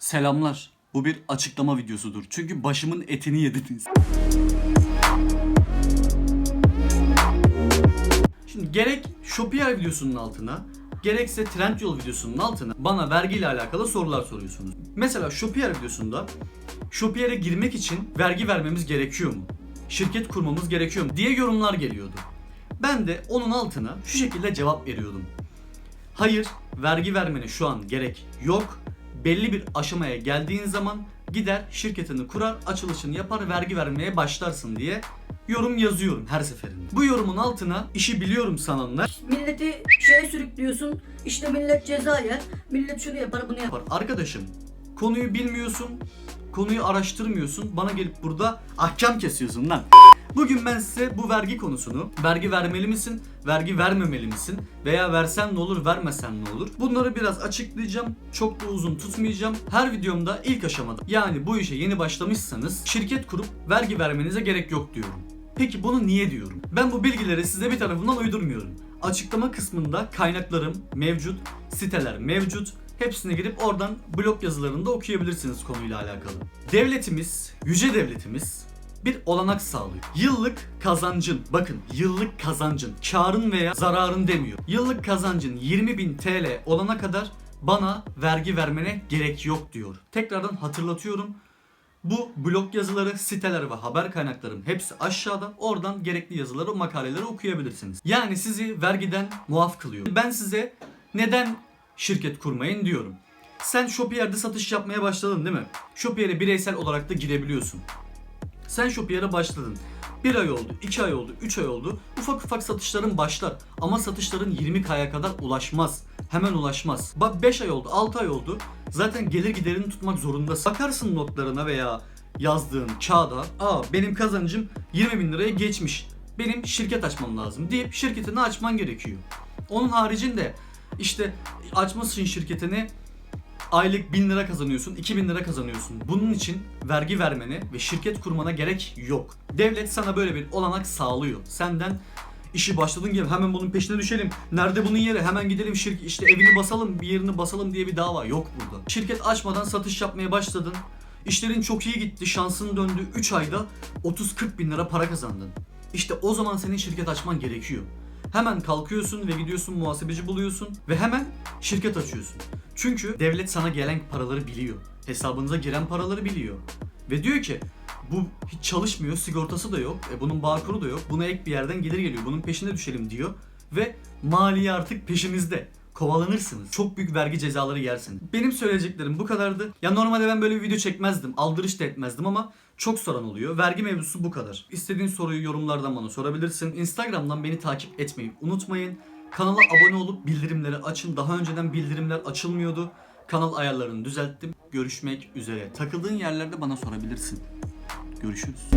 Selamlar. Bu bir açıklama videosudur. Çünkü başımın etini yediniz. Şimdi gerek Shopier videosunun altına gerekse Trendyol videosunun altına bana vergiyle alakalı sorular soruyorsunuz. Mesela Shopier videosunda Shopier'e girmek için vergi vermemiz gerekiyor mu? Şirket kurmamız gerekiyor mu? diye yorumlar geliyordu. Ben de onun altına şu şekilde cevap veriyordum. Hayır, vergi vermene şu an gerek yok. Belli bir aşamaya geldiğin zaman gider şirketini kurar, açılışını yapar, vergi vermeye başlarsın diye yorum yazıyorum her seferinde. Bu yorumun altına işi biliyorum sananlar Milleti şeye sürüklüyorsun. İşte millet ceza yer. Millet şunu yapar bunu yapar. yapar. Arkadaşım, konuyu bilmiyorsun, konuyu araştırmıyorsun, bana gelip burada ahkam kesiyorsun lan. Bugün ben size bu vergi konusunu, vergi vermeli misin, vergi vermemeli misin veya versen ne olur, vermesen ne olur? Bunları biraz açıklayacağım. Çok da uzun tutmayacağım. Her videomda ilk aşamada yani bu işe yeni başlamışsanız şirket kurup vergi vermenize gerek yok diyorum. Peki bunu niye diyorum? Ben bu bilgileri size bir tarafından uydurmuyorum. Açıklama kısmında kaynaklarım mevcut, siteler mevcut. Hepsine girip oradan blog yazılarında okuyabilirsiniz konuyla alakalı. Devletimiz, yüce devletimiz bir olanak sağlıyor. Yıllık kazancın, bakın yıllık kazancın, karın veya zararın demiyor. Yıllık kazancın 20.000 TL olana kadar bana vergi vermene gerek yok diyor. Tekrardan hatırlatıyorum. Bu blog yazıları, siteler ve haber kaynaklarım hepsi aşağıda. Oradan gerekli yazıları, makaleleri okuyabilirsiniz. Yani sizi vergiden muaf kılıyor. Ben size neden şirket kurmayın diyorum. Sen Shopier'de satış yapmaya başladın değil mi? Shopier'e bireysel olarak da girebiliyorsun. Sen Shopier'e başladın. 1 ay oldu, 2 ay oldu, 3 ay oldu. Ufak ufak satışların başlar. Ama satışların 20K'ya kadar ulaşmaz. Hemen ulaşmaz. Bak 5 ay oldu, 6 ay oldu. Zaten gelir giderini tutmak zorundasın. Bakarsın notlarına veya yazdığın kağıda. Aa benim kazancım 20 bin liraya geçmiş. Benim şirket açmam lazım deyip şirketini açman gerekiyor. Onun haricinde işte açmasın şirketini aylık 1000 lira kazanıyorsun, 2000 lira kazanıyorsun. Bunun için vergi vermene ve şirket kurmana gerek yok. Devlet sana böyle bir olanak sağlıyor. Senden işi başladığın gibi hemen bunun peşine düşelim. Nerede bunun yeri? Hemen gidelim şirket işte evini basalım, bir yerini basalım diye bir dava yok burada. Şirket açmadan satış yapmaya başladın. İşlerin çok iyi gitti, şansın döndü. 3 ayda 30-40 bin lira para kazandın. İşte o zaman senin şirket açman gerekiyor. Hemen kalkıyorsun ve gidiyorsun muhasebeci buluyorsun ve hemen şirket açıyorsun. Çünkü devlet sana gelen paraları biliyor. Hesabınıza giren paraları biliyor. Ve diyor ki bu hiç çalışmıyor, sigortası da yok, e, bunun bağkuru da yok, buna ek bir yerden gelir geliyor, bunun peşine düşelim diyor. Ve maliye artık peşinizde. Kovalanırsınız. Çok büyük vergi cezaları yersiniz. Benim söyleyeceklerim bu kadardı. Ya normalde ben böyle bir video çekmezdim. Aldırış da etmezdim ama çok soran oluyor. Vergi mevzusu bu kadar. İstediğin soruyu yorumlardan bana sorabilirsin. Instagram'dan beni takip etmeyi unutmayın. Kanala abone olup bildirimleri açın. Daha önceden bildirimler açılmıyordu. Kanal ayarlarını düzelttim. Görüşmek üzere. Takıldığın yerlerde bana sorabilirsin. Görüşürüz.